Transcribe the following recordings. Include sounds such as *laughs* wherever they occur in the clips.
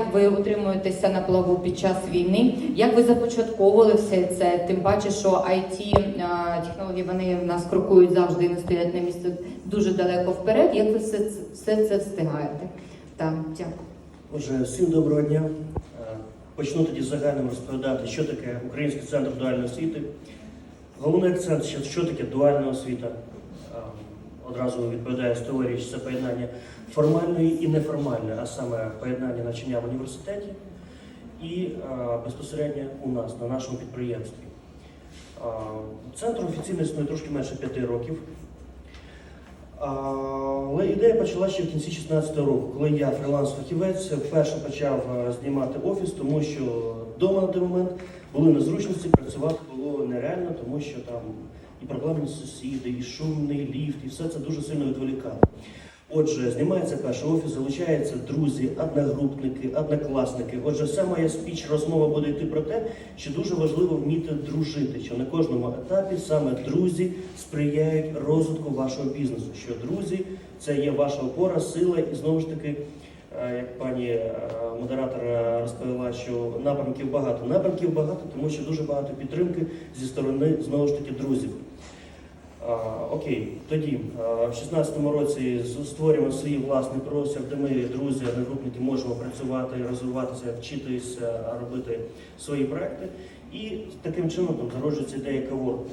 як ви утримуєтеся на плаву під час війни, як ви започатковували все це, тим паче, що IT технології вони в нас крокують завжди і не стоять на місці дуже далеко вперед. Як ви все, це- все це встигаєте? Так, дякую. Отже, всім доброго дня. Е, Почну тоді загальним розповідати, що таке Український центр дуальної освіти. Головний акцент, що таке дуальна освіта. Одразу відповідає з теорії, що це поєднання формальної і неформальної, а саме поєднання навчання в університеті і е, безпосередньо у нас, на нашому підприємстві. Е, Центр офіційно існує трошки менше п'яти років. Але ідея почала ще в кінці 2016 року, коли я фриланс-фахівець вперше почав знімати офіс, тому що вдома на той момент були незручності, працювати було нереально, тому що там і проблемні сусіди, і шумний ліфт, і все це дуже сильно відволікало. Отже, знімається перший офіс, залучаються друзі, одногрупники, однокласники. Отже, вся моя спіч розмова буде йти про те, що дуже важливо вміти дружити, що на кожному етапі саме друзі сприяють розвитку вашого бізнесу. Що друзі це є ваша опора, сила, і знову ж таки, е, як пані е, модератор е, розповіла, що напрямків багато. Напрямків багато, тому що дуже багато підтримки зі сторони знову ж таки друзів. Окей, тоді в 16-му році створюємо свій власний простір, де ми, друзі, одногрупники, можемо працювати, розвиватися, вчитися, робити свої проекти. І таким чином там зароджується ідея каворку.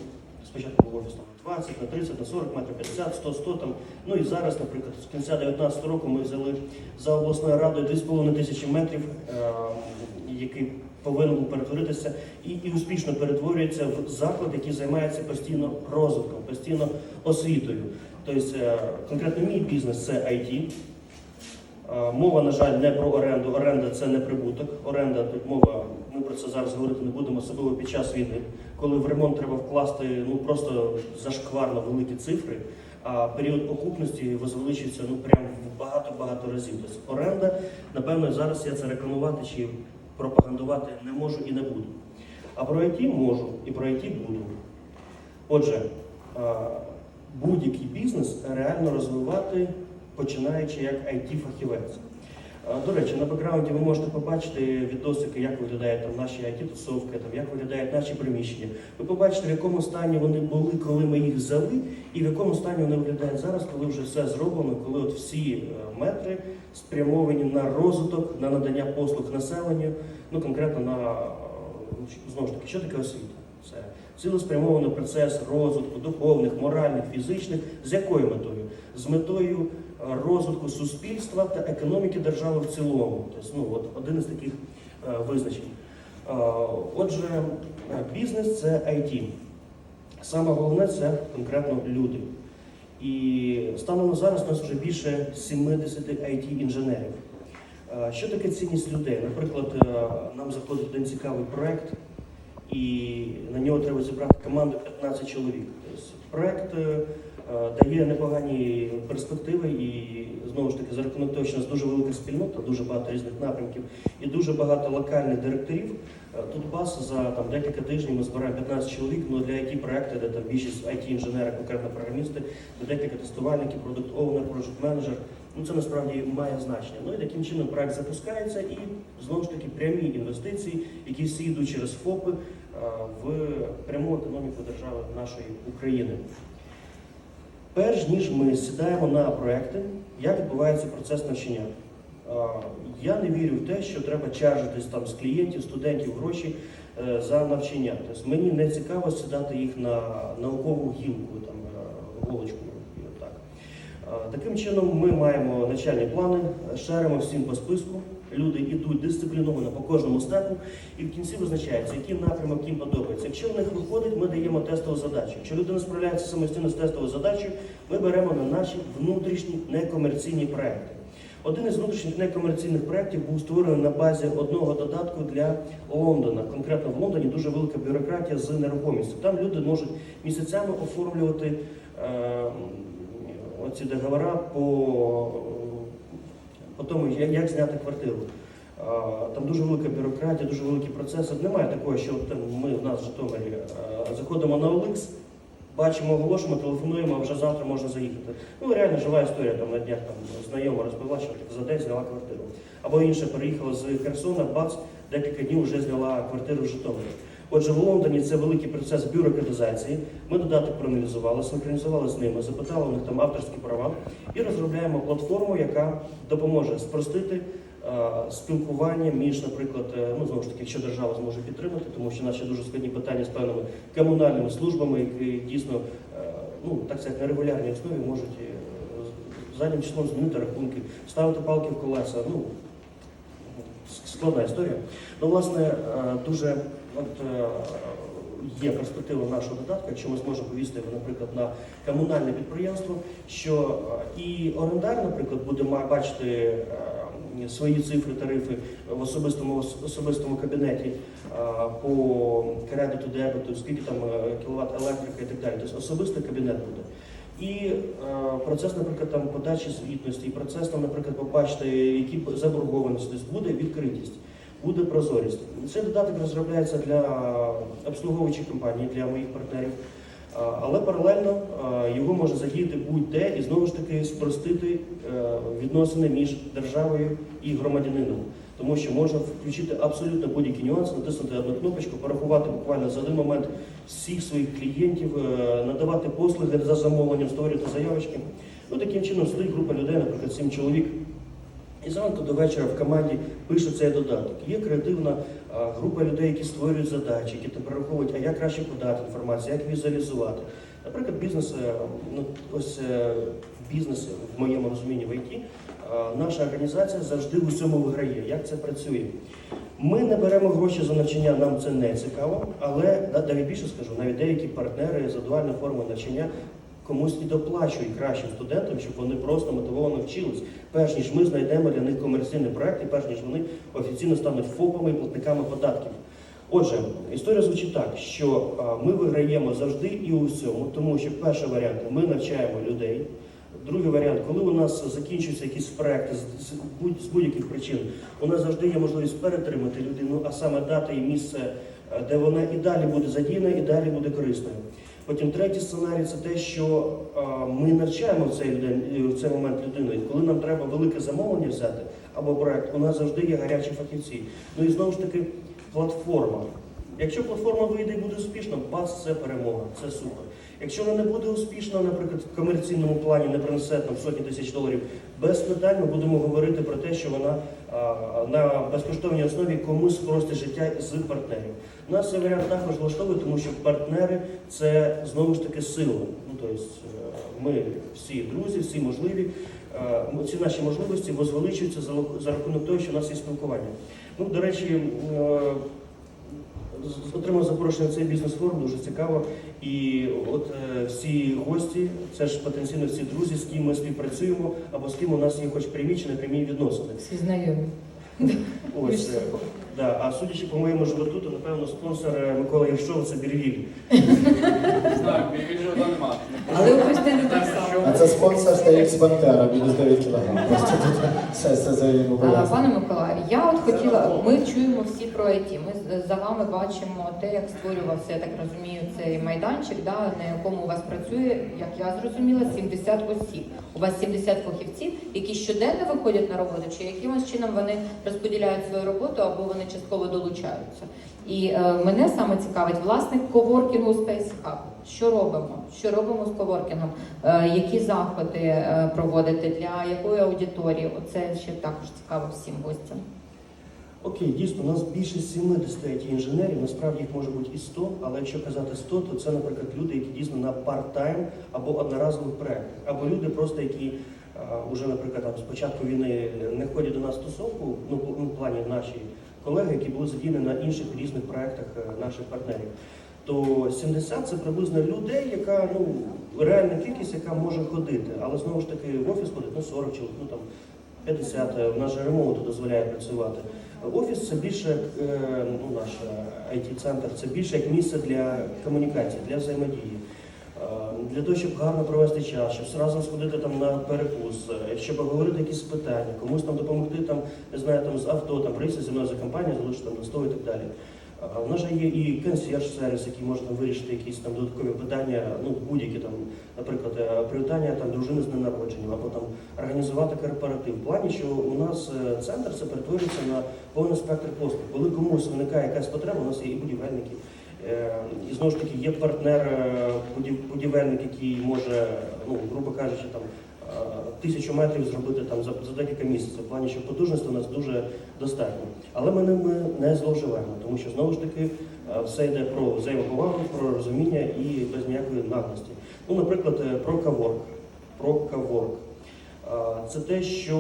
Спочатку був офіс там 20, на 30, на 40 метрів, 50, 100, 100 там. Ну і зараз, наприклад, з кінця 19 року ми взяли за обласною радою 2,5 тисячі метрів, який повинен був перетворитися і, і успішно перетворюється в заклад, який займається постійно розвитком, постійно освітою. Тобто, е, конкретно мій бізнес це IT. Е, Мова, на жаль, не про оренду. Оренда це не прибуток. Оренда тут мова, ми про це зараз говорити не будемо, особливо під час війни, коли в ремонт треба вкласти ну просто зашкварно великі цифри, а період окупності возвеличується ну прям в багато-багато разів. Тобто оренда, напевно, зараз я це рекламувати чи пропагандувати не можу і не буду. А про IT можу і про IT буду. Отже, будь-який бізнес реально розвивати, починаючи як IT-фахівець. До речі, на бекграунді ви можете побачити відосики, як виглядають там наші IT-тусовки, там, як виглядають наші приміщення. Ви побачите, в якому стані вони були, коли ми їх взяли, і в якому стані вони виглядають зараз, коли вже все зроблено, коли от всі е, метри спрямовані на розвиток, на надання послуг населенню, ну конкретно на е, знову ж таки, що таке освіта? Це цілеспрямований процес розвитку духовних, моральних, фізичних. З якою метою? З метою е, розвитку суспільства та економіки держави в цілому. Тобто, ну, от один із таких е, визначень. Е, Отже, бізнес це IT. Саме головне це конкретно люди. І станом на зараз у нас вже більше 70 IT-інженерів. Е, Що таке цінність людей? Наприклад, нам заходить один цікавий проект, і на нього треба зібрати команду 15 чоловік. Тобто проект е, дає непогані перспективи, і знову ж таки за рахунок того, що у нас дуже велика спільнота, дуже багато різних напрямків і дуже багато локальних директорів. е, Тут бас за там декілька тижнів ми збираємо 15 чоловік. Ну для it проекту де там більшість it інженери конкретно програмісти, де декілька тестувальників, продукт оунер, project менеджер. Ну це насправді має значення. Ну і таким чином проект запускається і знову ж таки прямі інвестиції, які всі йдуть через ФОПи е, в пряму економіку держави нашої України. Перш ніж ми сідаємо на проекти, як відбувається процес навчання. Е, Я не вірю в те, що треба чаржитись там з клієнтів, студентів гроші е, за навчання. Тобто мені не цікаво сідати їх на наукову гілку, там голочку. Е, Таким чином, ми маємо начальні плани, шаримо всім по списку. Люди йдуть дисципліновано по кожному степу, і в кінці визначається, який напрямок їм подобається. Якщо в них виходить, ми даємо тестову задачу. Якщо людина справляється самостійно з тестовою задачею, ми беремо на наші внутрішні некомерційні проекти. Один із внутрішніх некомерційних проєктів був створений на базі одного додатку для Лондона. Конкретно в Лондоні дуже велика бюрократія з нерухомістю. Там люди можуть місяцями оформлювати е, оці договори по, по тому, як, як зняти квартиру. Там дуже велика бюрократія, дуже великі процеси. Немає такого, що там, ми в нас в Житомирі заходимо на OLX, бачимо, оголошуємо, телефонуємо, а вже завтра можна заїхати. Ну реально жива історія. Там на днях там знайома розповіла, що за день зняла квартиру. Або інша переїхала з Херсона, бац, декілька днів вже зняла квартиру в Житомирі. Отже, в Лондоні це великий процес бюрократизації. Ми додаток проаналізували, синхронізували з ними, запитали у них там авторські права і розробляємо платформу, яка допоможе спростити е, спілкування між, наприклад, е, ну знову ж таки, якщо держава зможе підтримати, тому що наші дуже складні питання з певними комунальними службами, які дійсно е, ну так сказати, на регулярній основі можуть заднім числом змінити рахунки, ставити палки в колеса. Ну складна історія. Ну, власне, дуже от, е, є перспектива нашого додатку, якщо ми зможемо повісти наприклад, на комунальне підприємство, що е, і орендар, наприклад, буде бачити е, свої цифри, тарифи в особистому особистому кабінеті по кредиту, дебету, скільки там кіловат електрика і так далі. Тобто особистий кабінет буде. І процес, наприклад, там подачі звітності, і процес там, наприклад, побачити, які заборгованості, тобто буде відкритість, буде прозорість. Цей додаток розробляється для обслуговуючих компаній, для моїх партнерів. Але паралельно його може задіяти будь-де і знову ж таки спростити е, відносини між державою і громадянином. Тому що можна включити абсолютно будь-які нюанси, натиснути одну кнопочку, порахувати буквально за один момент всіх своїх клієнтів, е, надавати послуги за замовленням, створювати заявочки. Ну таким чином стоїть група людей, наприклад, сім чоловік. І зранку до вечора в команді пишуть цей додаток. Є креативна а, група людей, які створюють задачі, які там прораховують, а як краще подати інформацію, як візуалізувати. Наприклад, бізнес, е, ну ось е, бізнес в моєму розумінні в ІТ, наша організація завжди в усьому виграє. Як це працює? Ми не беремо гроші за навчання, нам це не цікаво, але навіть більше скажу, навіть деякі партнери за дуальну форму навчання комусь і доплачують кращим студентам, щоб вони просто мотивовано вчились, перш ніж ми знайдемо для них комерційний проект, і перш ніж вони офіційно стануть ФОПами і платниками податків. Отже, історія звучить так, що ми виграємо завжди і у всьому, тому що перший варіант ми навчаємо людей. Другий варіант, коли у нас закінчуються якісь проекти з будь-яких причин, у нас завжди є можливість перетримати людину, а саме дати їй місце, е, де вона і далі буде задіяна, і далі буде корисною. Потім третій сценарій це те, що ми навчаємо в цей, в цей момент людину. І коли нам треба велике замовлення взяти або проект, у нас завжди є гарячі фахівці. Ну і знову ж таки платформа. Якщо платформа вийде і буде успішна, бац, це перемога, це супер. Якщо вона не буде успішна, наприклад, в комерційному плані не принесе там сотні тисяч доларів, без питань ми будемо говорити про те, що вона на безкоштовній основі комусь спростить життя з партнерів. Нас цей варіант також влаштовує, тому що партнери це знову ж таки сила. Ну тобто ми всі друзі, всі можливі. Е, Ці наші можливості возвеличуються за рахунок того, що у нас є спілкування. Ну, до речі, е, отримав запрошення цей бізнес-форум, дуже цікаво. І от е, всі гості, це ж потенційно всі друзі, з ким ми співпрацюємо, або з ким у нас є хоч прямі чи не прямі відносини. Всі знайомі. *laughs* Ось, е, да. А судячи по моєму животу, то напевно спонсор е, Микола Єршова це Бірвіль. Знаю, більше нема. Але у Христини так само. А це спонсор TX Пантера, мінус 9 кг. Просто тут все, все за йому А. Пане Миколаю, я от хотіла, ми чуємо всі про IT, Ми з- за вами бачимо те, як створювався, я так розумію, цей майданчик, да, на якому у вас працює, як я зрозуміла, 70 осіб. У вас 70 фахівців, які щоденно виходять на роботу, чи якимось чином вони розподіляють свою роботу або вони частково долучаються. І е, мене саме цікавить власник коворкінгу Space Hub. Що робимо? Що робимо з коворкінгом? Е, які заходи е, проводите для якої аудиторії? Оце ще також цікаво всім гостям. Окей, дійсно, у нас більше 70 it інженерів, насправді їх може бути і 100, але якщо казати 100, то це, наприклад, люди, які дійсно на парт-тайм або одноразових проєктах, або люди просто, які вже, наприклад, там, з початку війни не ходять до нас стосовку, ну, в плані наші колеги, які були задіяні на інших різних проєктах е, наших партнерів. То 70 це приблизно людей, яка ну реальна кількість, яка може ходити, але знову ж таки в офіс ходить ну 40 чоловік, ну там 50, е, в нас же ремоуту дозволяє працювати. Офіс це більше е, ну, наш IT-центр, це більше як місце для комунікації, для взаємодії. Е, Для того, щоб гарно провести час, щоб зразу сходити там на перекус, щоб обговорити якісь питання, комусь там допомогти там, не знаю, там з авто, там прийти зі мною за компанію, залишити там на стол і так далі. В нас же є і консьєрж-сервіс, який можна вирішити якісь там додаткові питання, ну будь-які там, наприклад, е, привітання там дружини з днем народження, або там організувати корпоратив. В плані, що у нас е, центр це перетворюється на повний спектр послуг. Коли комусь виникає якась потреба, у нас є і будівельники. е, І знову ж таки є партнер будів- будівельник, який може, ну грубо кажучи, там тисячу метрів зробити там за, за декілька місяців. В плані, що потужності у нас дуже достатньо. Але ми ними не зловживаємо, тому що знову ж таки е, все йде про взаємоповагу, про розуміння і без ніякої наглості. Ну, наприклад, е, про каворк. Про каворк. Е, Це те, що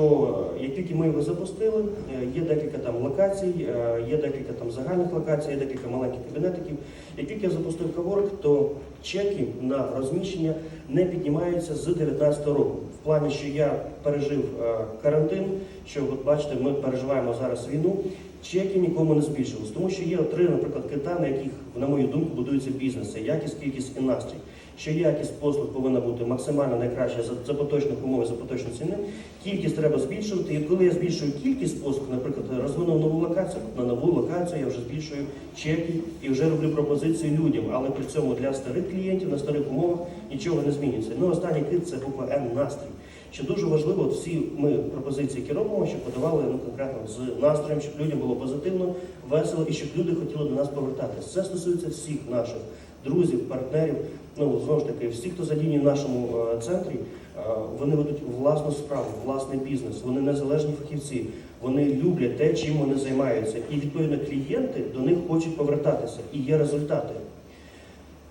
е, як тільки ми його запустили, е, є декілька там локацій, е, є декілька там загальних локацій, є декілька маленьких кабінетиків. Як тільки я запустив каворк, то чеки на розміщення не піднімаються з 2019 року. В плані, що я пережив е, карантин, що от бачите, ми переживаємо зараз війну. Чеки нікому не збільшились, тому що є три, наприклад, кита, на яких, на мою думку, будуються бізнес. Якість, кількість і настрій. Що якість послуг повинна бути максимально найкраща за, поточних умов, за поточні ціни. Кількість треба збільшувати. І коли я збільшую кількість послуг, наприклад, розвинув нову локацію, на нову локацію я вже збільшую чеки і вже роблю пропозиції людям. Але при цьому для старих клієнтів на старих умовах нічого не змінюється. Ну останній кит це буква Н настрій. Що дуже важливо, от всі ми пропозиції, які робимо, щоб подавали ну, конкретно з настроєм, щоб людям було позитивно, весело і щоб люди хотіли до нас повертатися. Це стосується всіх наших друзів, партнерів. Ну знову ж таки, всі, хто задіяні в нашому е, центрі, е, вони ведуть власну справу, власний бізнес. Вони незалежні фахівці. Вони люблять те, чим вони займаються, і відповідно клієнти до них хочуть повертатися. І є результати.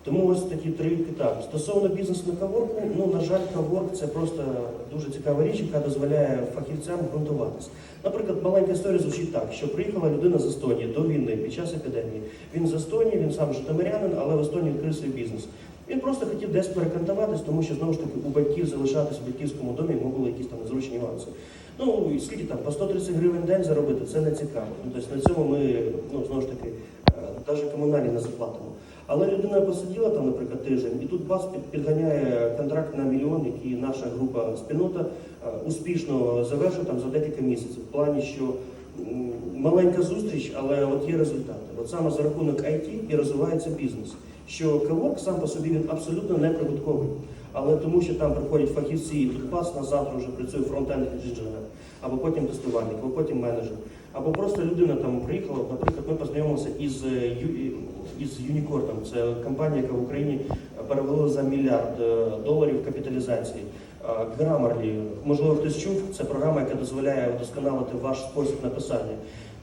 Тому ось такі три етапи. Стосовно бізнесу на каворку, ну на жаль, каворк це просто дуже цікава річ, яка дозволяє фахівцям ґрунтуватися. Наприклад, маленька історія звучить так, що приїхала людина з Естонії до війни під час епідемії. Він з Естонії, він сам житомирянин, але в Естонії відкрив свій бізнес. Він просто хотів десь перекантуватись, тому що знову ж таки у батьків залишатись у батьківському домі йому якісь там незручні нюанси. Ну і скільки там по 130 гривень в день заробити, це не цікаво. Ну, тобто на цьому ми ну знову ж таки навіть комунальні не заплатимо. Але людина посиділа там, наприклад, тиждень, і тут під- підганяє контракт на мільйон, який наша група спільнота е, успішно завершує там за декілька місяців. В плані, що маленька зустріч, але от є результати. От саме за рахунок IT і розвивається бізнес. Що каворк сам по собі він абсолютно не прибутковий. Але тому, що там приходять фахівці, і тут пас на завтра вже працює фронтенд інженер, або потім тестувальник, або потім менеджер. Або просто людина там приїхала, наприклад, ми познайомилися із, е, Ю- із Юнікорном. Це компанія, яка в Україні перевалила за мільярд е, доларів капіталізації. Е, Grammarly, можливо, хтось чув, це програма, яка дозволяє вдосконалити ваш спосіб написання.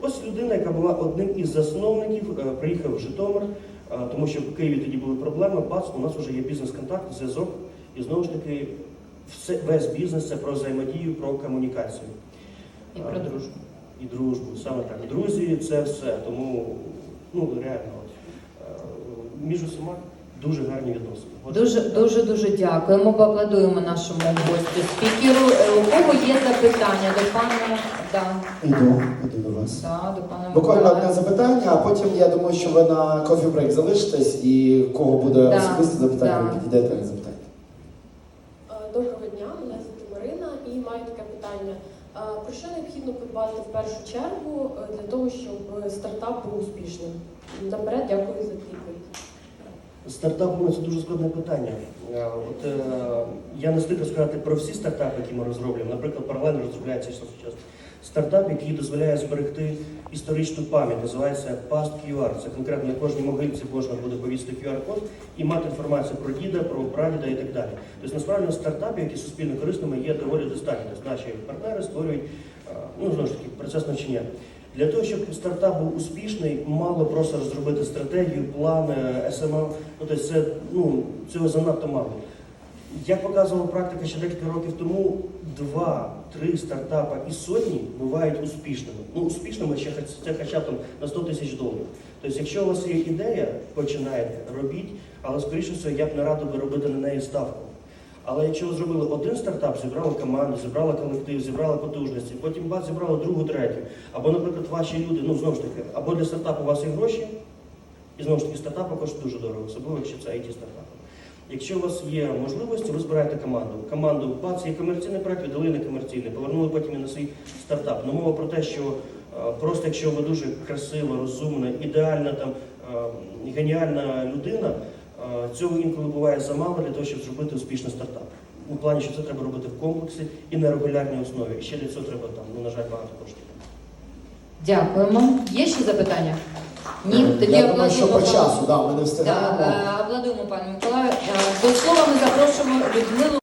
Ось людина, яка була одним із засновників, е, приїхав в Житомир, е, тому що в Києві тоді були проблеми. Бац, у нас вже є бізнес-контакт, зв'язок, і знову ж таки, все, весь бізнес це про взаємодію, про комунікацію. І про дружбу. І дружбу, саме так. Друзі, це все. Тому ну реально, от, е, між усіма дуже гарні відносини. От Дуже так. дуже дуже дякуємо. Поаплодуємо нашому гостю спікеру. Е, У кого є запитання до пана да, Іду, іду до вас. да, до пана Буквально Миколая? одне запитання, а потім я думаю, що ви на кофі брейк залишитесь і в кого буде Да, особисте запитання, да. ви підійдете і запитаєте. Е, Доброго дня, мене звати Марина і маю таке питання. Е, Про що необхідно подбати в першу чергу е, для того, щоб стартап був успішним? Наперед дякую за відповідь. Стартапами це дуже складне питання. Е, От, е, я не стикав сказати про всі стартапи, які ми розроблюємо. Наприклад, паралельно розробляється зараз стартап, який дозволяє зберегти історичну пам'ять. Називається Past QR. Це конкретно на кожній могильці можна буде повісити QR-код і мати інформацію про діда, про прадіда і так далі. Тобто насправді стартапів, які суспільно корисними, є доволі достатньо. Тобто наші партнери створюють е, ну знову ж таки процес навчання. Для того, щоб стартап був успішний, мало просто розробити стратегію, план, е, SMM. Ну, тобто це, ну, цього занадто мало. Як показувала практика ще декілька років тому, два-три стартапа і сотні бувають успішними. Ну, успішними ще це хоча б на 100 тисяч доларів. Тобто, якщо у вас є ідея, починайте, робіть, але скоріше всього я б не радив би робити на неї ставку. Але якщо ви зробили один стартап, зібрали команду, зібрали колектив, зібрали потужності, потім бац, зібрали другу, третю. Або, наприклад, ваші люди, ну знову ж таки, або для стартапу у вас є гроші, і знову ж таки стартап коштує дуже дорого, особливо якщо це it стартап. Якщо у вас є можливості, ви збираєте команду. Команду бац, є комерційний проект, віддали некомерційний, повернули потім і на свій стартап. Ну мова про те, що Е, Просто якщо ви дуже красива, розумна, ідеальна там е, геніальна людина, цього інколи буває замало для того, щоб зробити успішний стартап. У плані, що це треба робити в комплексі і на регулярній основі. І ще для цього треба там, ну на жаль, багато коштів. Дякуємо. Є ще запитання? Ні, тоді Я думаю, що по часу, да, ми не встигаємо. Так, Обладуємо, пане Миколаю. Е, До слова ми запрошуємо Людмилу